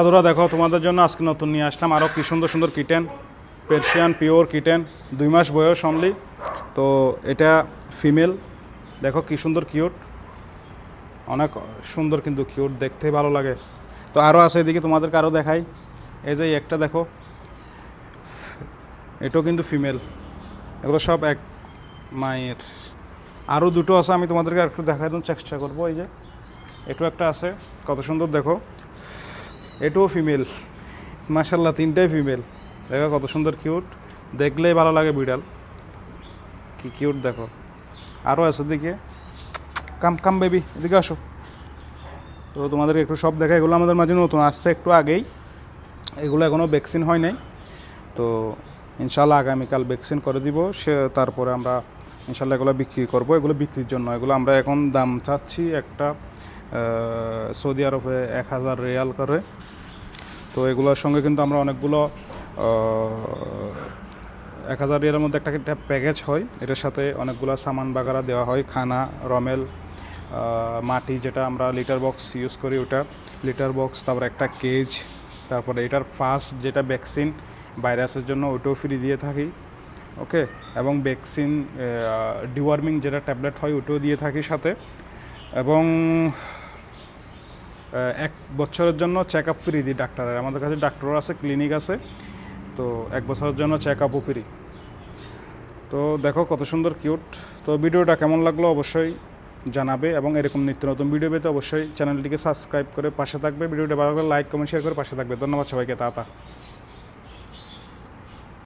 দাদুরা দেখো, তোমাদের জন্য আজকে নতুন নিয়ে আসলাম। আরও কি সুন্দর সুন্দর কিটেন পের্সিয়ান পিওর কিটেন দুই মাস বয়স অনলি তো এটা ফিমেল দেখো, কি সুন্দর কিউট অনেক সুন্দর কিন্তু কিউট দেখতে ভালো লাগে। তো আরও আছে এদিকে, তোমাদেরকে আরও দেখাই। এই যে একটা, দেখো। এটাও কিন্তু ফিমেল এগুলো সব এক মায়ের। আরও দুটো আছে, আমি তোমাদেরকে একটু দেওয়ার চেষ্টা করব। এই যে, এটাও একটা আছে। কত সুন্দর, দেখো। এটাও ফিমেল মাসাল্লাহ তিনটাই ফিমেল দেখো কত সুন্দর কিউট দেখলেই ভালো লাগে বিড়াল। কি কিউট দেখো। আরও আছে দিকে কাম কাম বেবি এদিকে আসো। তো তোমাদেরকে একটু সব দেখা এগুলো আমাদের মাঝে নতুন, আসছে একটু আগেই। এগুলো এখনও ভ্যাকসিন হয় নাই। তো ইনশাল্লাহ আগামীকাল ভ্যাকসিন করে দিব। সে তারপরে আমরা ইনশাল্লাহ এগুলো বিক্রি করব। এগুলো বিক্রির জন্য। এগুলো আমরা এখন দাম চাচ্ছি একটা সৌদি আরবে এক হাজার রিয়াল করে। তো এগুলোর সঙ্গে কিন্তু আমরা অনেকগুলো এক হাজার রিয়ালের মধ্যে একটা একটা প্যাকেজ হয়। এটার সাথে অনেকগুলো সামান বাগারা দেওয়া হয়, খানা, রমেল মাটি যেটা আমরা লিটার বক্স ইউজ করি ওটা। লিটার বক্স তারপর একটা কেজ তারপরে এটার ফার্স্ট যেটা ভ্যাকসিন ভাইরাসের জন্য ওটাও ফ্রি দিয়ে থাকি ওকে এবং ভ্যাকসিন ডিওয়ার্মিং যেটা ট্যাবলেট হয় ওটাও দিয়ে থাকি সাথে। এবং এক বছরের জন্য চেক আপ ফ্রি দিই ডাক্তারের। আমাদের কাছে ডাক্তার আছে ক্লিনিক আছে। তো এক বছরের জন্য চেক আপও ফ্রি তো দেখো কত সুন্দর কিউট তো ভিডিওটা কেমন লাগল অবশ্যই জানাবে এবং এরকম নিত্য নতুন ভিডিও পেতে অবশ্যই চ্যানেলটিকে সাবস্ক্রাইব করে পাশে থাকবে। ভিডিওটা ভালো লাগলে লাইক কমেন্ট শেয়ার করে পাশে থাকবে। ধন্যবাদ সবাইকে তা